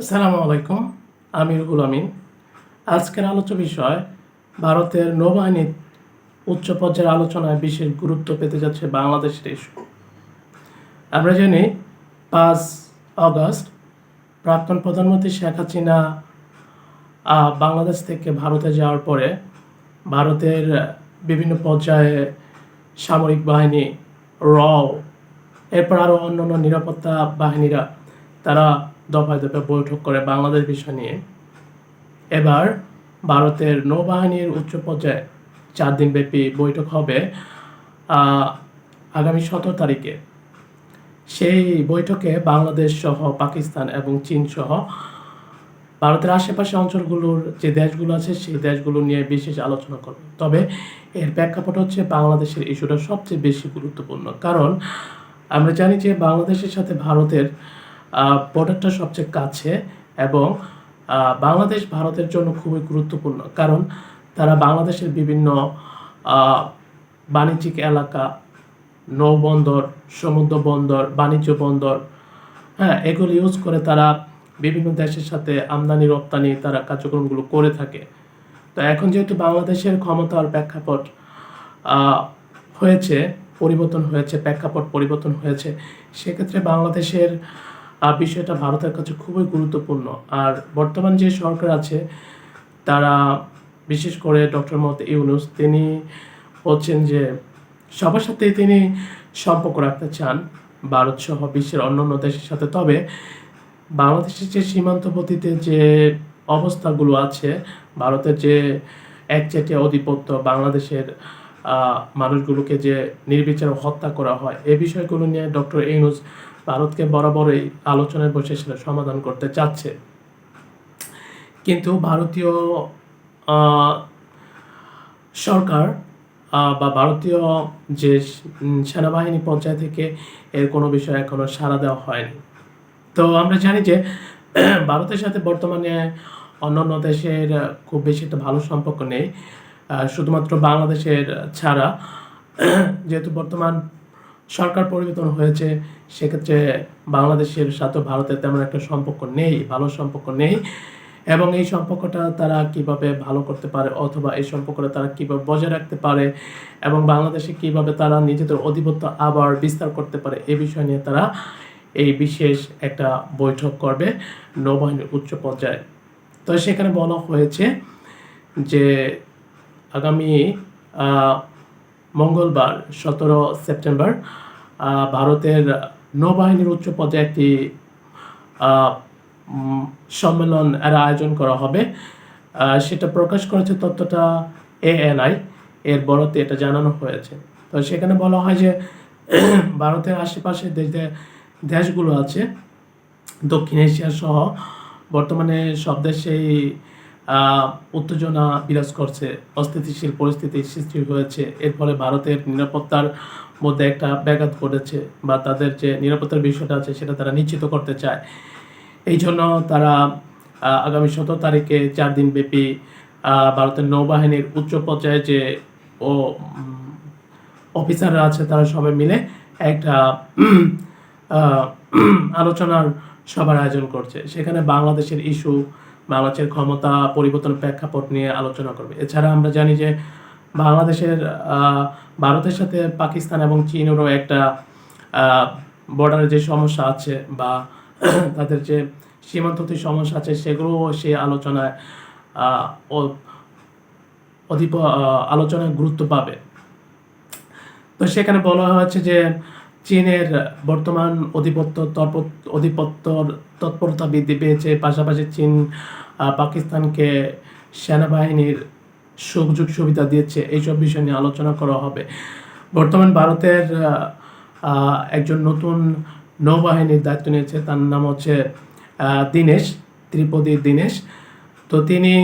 আসসালামু আলাইকুম আমি রুহুল আমিন। আজকের আলোচ্য বিষয়, ভারতের নৌবাহিনীর উচ্চ পর্যায়ের আলোচনায় বিশেষ গুরুত্ব পেতে যাচ্ছে বাংলাদেশের ইস্যু আমরা জানি, পাঁচ অগস্ট প্রাক্তন প্রধানমন্ত্রী শেখ হাসিনা বাংলাদেশ থেকে ভারতে যাওয়ার পরে ভারতের বিভিন্ন পর্যায়ে সামরিক বাহিনী র এরপর আরও অন্য অন্য নিরাপত্তা বাহিনীরা, তারা দফায় দফায় বৈঠক করে বাংলাদেশ বিষয় নিয়ে। এবার ভারতের নৌবাহিনীর উচ্চ পর্যায়ে চার দিনব্যাপী বৈঠক হবে আগামী সতেরো তারিখে। সেই বৈঠকে বাংলাদেশ সহ পাকিস্তান এবং চীন সহ ভারতের আশেপাশে অঞ্চলগুলোর যে দেশগুলো আছে, সেই দেশগুলো নিয়ে বিশেষ আলোচনা করবে। তবে এর প্রেক্ষাপট হচ্ছে বাংলাদেশের ইস্যুটা সবচেয়ে বেশি গুরুত্বপূর্ণ। কারণ আমরা জানি যে বাংলাদেশের সাথে ভারতের বর্ডারটা সবচেয়ে কাছে এবং বাংলাদেশ ভারতের জন্য খুবই গুরুত্বপূর্ণ। কারণ তারা বাংলাদেশের বিভিন্ন বাণিজ্যিক এলাকা, নৌবন্দর, সমুদ্র বন্দর, বাণিজ্য বন্দর হ্যাঁ এগুলো ইউজ করে তারা বিভিন্ন দেশের সাথে আমদানি, রপ্তানি তারা কার্যক্রমগুলো করে থাকে। তো এখন যেহেতু বাংলাদেশের ক্ষমতার প্রেক্ষাপট হয়েছে, পরিবর্তন হয়েছে, প্রেক্ষাপট পরিবর্তন হয়েছে, সেক্ষেত্রে বাংলাদেশের বিষয়টা ভারতের কাছে খুবই গুরুত্বপূর্ণ। আর বর্তমান যে সরকার আছে, তারা বিশেষ করে ডক্টর মোহাম্মদ ইউনুস, তিনি হচ্ছেন যে সবার সাথে তিনি সম্পর্ক রাখতে চান ভারত সহ বিশ্বের অন্যান্য দেশের সাথে। তবে বাংলাদেশের যে সীমান্তবর্তীতে যে অবস্থাগুলো আছে, ভারতের যে একচেটিয়া আধিপত্য, বাংলাদেশের মানুষগুলোকে যে নির্বিচারে হত্যা করা হয় এই বিষয়গুলো নিয়ে ডক্টর ইউনুস ভারতকে বরাবরই আলোচনায় বসে সেটা সমাধান করতে চাচ্ছে। কিন্তু ভারতীয় সরকার বা ভারতীয় যে সেনাবাহিনী পর্যায় থেকে এর কোনো বিষয়ে এখনও সাড়া দেওয়া হয়নি। তো আমরা জানি যে ভারতের সাথে বর্তমানে অন্যান্য দেশের খুব বেশি একটা ভালো সম্পর্ক নেই। শুধুমাত্র বাংলাদেশের ছাড়া, যেহেতু বর্তমান সরকার পরিবর্তন হয়েছে সেক্ষেত্রে বাংলাদেশের সাথে ভারতের তেমন একটা সম্পর্ক নেই, ভালো সম্পর্ক নেই। এবং এই সম্পর্কটা তারা কীভাবে ভালো করতে পারে অথবা এই সম্পর্কটা তারা কীভাবে বজায় রাখতে পারে এবং বাংলাদেশে কীভাবে তারা নিজেদের আধিপত্য আবার বিস্তার করতে পারে, এ বিষয় নিয়ে তারা এই বিশেষ একটা বৈঠক করবে নৌবাহিনীর উচ্চ পর্যায়ে। তো সেখানে বলা হয়েছে যে আগামী মঙ্গলবার সতেরো সেপ্টেম্বর ভারতের নৌবাহিনীর উচ্চ পর্যায়ে একটি সম্মেলন এর আয়োজন করা হবে। সেটা প্রকাশ করেছে তথ্যটা এএনআই, এর বড়তে এটা জানানো হয়েছে। তো সেখানে বলা হয় যে, ভারতের আশেপাশে দেশ দেশগুলো আছে, দক্ষিণ এশিয়া সহ, বর্তমানে সব দেশেই উত্তেজনা বিরাজ করছে, অস্থিতিশীল পরিস্থিতির সৃষ্টি হয়েছে। এর ফলে ভারতের নিরাপত্তার মধ্যে একটা ব্যাঘাত ঘটেছে বা তাদের যে নিরাপত্তার বিষয়টা আছে সেটা তারা নিশ্চিত করতে চায়। এই জন্য তারা আগামী সতেরো তারিখে চার দিন ব্যাপী ভারতের নৌবাহিনীর উচ্চ পর্যায়ে যে, ও অফিসাররা আছে তারা সবাই মিলে একটা আলোচনার সভার আয়োজন করছে। সেখানে বাংলাদেশের ইস্যু বাংলাদেশের ক্ষমতা পরিবর্তন প্রেক্ষাপট নিয়ে আলোচনা করবে। এছাড়া আমরা জানি যে বাংলাদেশের ভারতের সাথে পাকিস্তান এবং চীনেরও একটা বর্ডারে যে সমস্যা আছে বা তাদের যে সীমান্তবর্তী সমস্যা আছে সেগুলোও সেই আলোচনায় অধিপ আলোচনায় গুরুত্ব পাবে। তো সেখানে বলা হয়েছে যে চীনের বর্তমান অধিপত্য অধিপত্যর তৎপরতা বৃদ্ধি পেয়েছে। পাশাপাশি চীন পাকিস্তানকে সেনাবাহিনীর সুযোগ সুবিধা দিয়েছে। এইসব বিষয় নিয়ে আলোচনা করা হবে। বর্তমান ভারতের একজন নতুন নৌবাহিনীর দায়িত্ব নিয়েছে। তার নাম হচ্ছে দীনেশ, ত্রিপদী দীনেশ। তো তিনি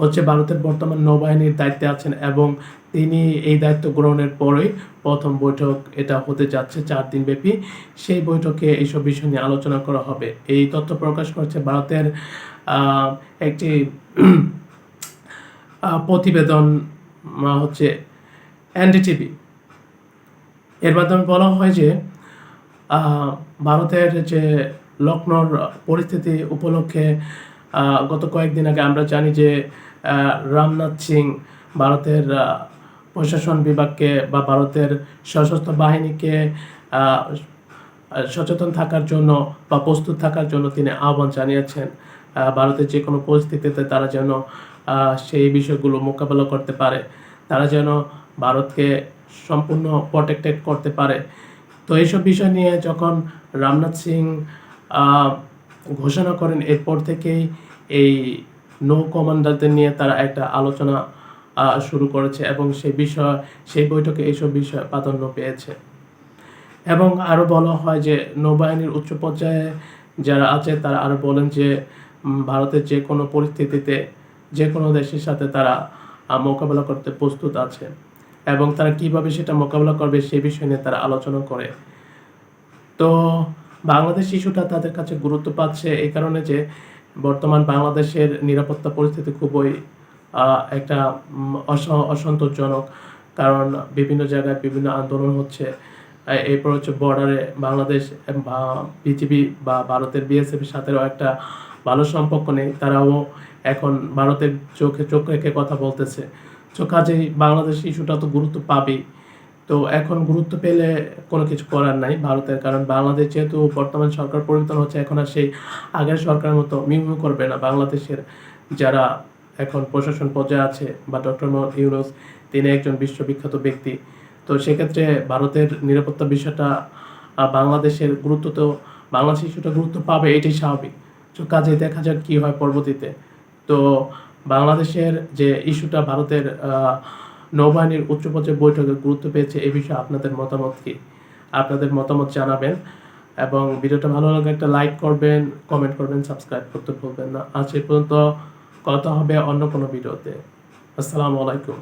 হচ্ছে ভারতের বর্তমান নৌবাহিনীর দায়িত্বে আছেন এবং তিনি এই দায়িত্ব গ্রহণের পরেই প্রথম বৈঠক এটা হতে যাচ্ছে চার দিন ব্যাপী। সেই বৈঠকে এইসব বিষয় নিয়ে আলোচনা করা হবে। এই তথ্য প্রকাশ করেছে ভারতের একটি প্রতিবেদন হচ্ছে এনডিটিভি। এর মাধ্যমে বলা হয় যে ভারতের যে লখনৌর পরিস্থিতি উপলক্ষে গত কয়েকদিন আগে আমরা জানি যে রামনাথ সিং ভারতের প্রশাসন বিভাগকে বা ভারতের সশস্ত্র বাহিনীকে সচেতন থাকার জন্য বা প্রস্তুত থাকার জন্য তিনি আহ্বান জানিয়েছেন। ভারতের যে কোনো পরিস্থিতিতে তারা যেন সেই বিষয়গুলো মোকাবেলা করতে পারে। তারা যেন ভারতকে সম্পূর্ণ প্রোটেক্টেড করতে পারে। তো এইসব বিষয় নিয়ে যখন রামনাথ সিং ঘোষণা করেন, এরপর থেকেই এই নৌ কমান্ডারদের নিয়ে তারা একটা আলোচনা শুরু করেছে এবং সেই বিষয় সেই বৈঠকে এইসব বিষয় প্রাধান্য পেয়েছে। এবং আরও বলা হয় যে নৌবাহিনীর উচ্চ পর্যায়ে যারা আছে, তারা আরও বলেন যে ভারতের যে কোনো পরিস্থিতিতে, যে কোনো দেশের সাথে তারা মোকাবেলা করতে প্রস্তুত আছে এবং তারা কীভাবে সেটা মোকাবেলা করবে সে বিষয় নিয়ে তারা আলোচনা করে। তো বাংলাদেশ ইস্যুটা তাদের কাছে গুরুত্ব পাচ্ছে এই কারণে যে, বর্তমান বাংলাদেশের নিরাপত্তা পরিস্থিতি খুবই একটা অস- অসন্তোষজনক, কারণ বিভিন্ন জায়গায় বিভিন্ন আন্দোলন হচ্ছে। এরপর হচ্ছে বর্ডারে বাংলাদেশ বা বিজিবি বা ভারতের বিএসএফের সাথেও একটা ভালো সম্পর্ক নেই। তারাও এখন ভারতের চোখে, চোখ রেখে কথা বলতেছে। তো কাজেই বাংলাদেশ ইস্যুটা তো গুরুত্ব পাবেই। তো এখন গুরুত্ব পেলে কোনো কিছু করার নাই ভারতের, কারণ বাংলাদেশ যেহেতু বর্তমান সরকার পরিবর্তন হচ্ছে, এখন আর সেই আগের সরকারের মতো মিউ করবে না বাংলাদেশের যারা এখন প্রশাসন পর্যায়ে আছে, বা ডক্টর মোহাম্মদ ইউনুস, তিনি একজন বিশ্ববিখ্যাত ব্যক্তি। তো সেক্ষেত্রে ভারতের নিরাপত্তা বিষয়টা বাংলাদেশের গুরুত্ব তো, বাংলাদেশ ইস্যুটা গুরুত্ব পাবে, এটাই স্বাভাবিক। তো কাজে দেখা যাক কি হয় পরবর্তীতে। তো বাংলাদেশের যে ইস্যুটা, ভারতের নৌবাহিনীর উচ্চ পর্যায়ে বৈঠকে গুরুত্ব পেয়েছে এই বিষয়ে আপনাদের মতামত কি? আপনাদের মতামত জানাবেন, এবং ভিডিওটা ভালো লাগলে একটা লাইক করবেন, কমেন্ট করবেন, সাবস্ক্রাইব করতে ভুলবেন না। আজ এই পর্যন্ত কথা হবে অন্য কোনো ভিডিওতে। আসসালামু আলাইকুম।